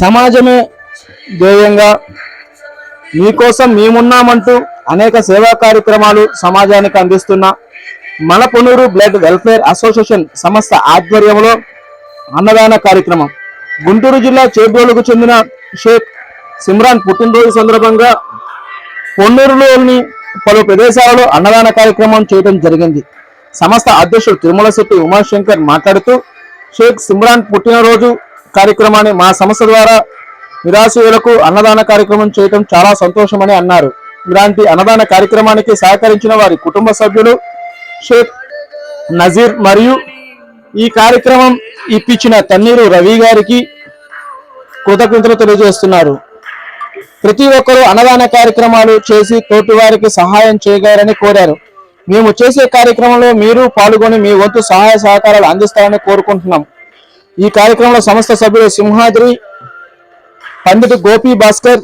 సమాజమే ధ్యేయంగా మీకోసం మేమున్నామంటూ అనేక సేవా కార్యక్రమాలు సమాజానికి అందిస్తున్న మన పొన్నూరు బ్లడ్ వెల్ఫేర్ అసోసియేషన్ సంస్థ ఆధ్వర్యంలో అన్నదాన కార్యక్రమం. గుంటూరు జిల్లా చేబ్రోలుకు చెందిన షేక్ సిమ్రాన్ పుట్టినరోజు సందర్భంగా పొన్నూరులోని పలు ప్రదేశాలలో అన్నదాన కార్యక్రమం చేయడం జరిగింది. సంస్థ అధ్యక్షుడు తిరుమల శెట్టి ఉమాశంకర్ మాట్లాడుతూ షేక్ సిమ్రాన్ పుట్టినరోజు కార్యక్రమాన్ని మా సంస్థ ద్వారా నిరాశయులకు అన్నదాన కార్యక్రమం చేయడం చాలా సంతోషమని అన్నారు. ఇలాంటి అన్నదాన కార్యక్రమానికి సహకరించిన వారి కుటుంబ సభ్యులు షేక్ నజీర్ మరియు ఈ కార్యక్రమం ఇప్పించిన తన్నీరు రవి గారికి కృతజ్ఞతలు తెలియజేస్తున్నారు. ప్రతి ఒక్కరూ అన్నదాన కార్యక్రమాలు చేసి తోటి వారికి సహాయం చేయగలరని కోరారు. మేము చేసే కార్యక్రమంలో మీరు పాల్గొని మీ వంతు సహాయ సహకారాలు అందిస్తారని కోరుకుంటున్నాం. ఈ కార్యక్రమంలో సంస్థ సభ్యుడు సింహాద్రి పండిట్ గోపి భాస్కర్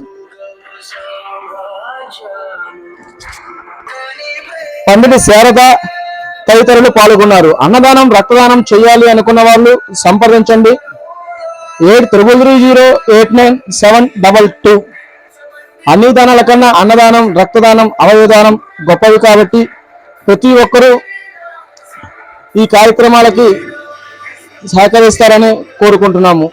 పండిట్ శారద తదితరులు పాల్గొన్నారు. అన్నదానం రక్తదానం చేయాలి అనుకున్న వాళ్ళు సంప్రదించండి. Eight triple three zero eight nine seven double two అన్ని దానాల కన్నా అన్నదానం రక్తదానం అవయవదానం గొప్పవి కాబట్టి ప్రతి ఒక్కరూ ఈ కార్యక్రమాలకి సహకరిస్తారని కోరుకుంటున్నాము.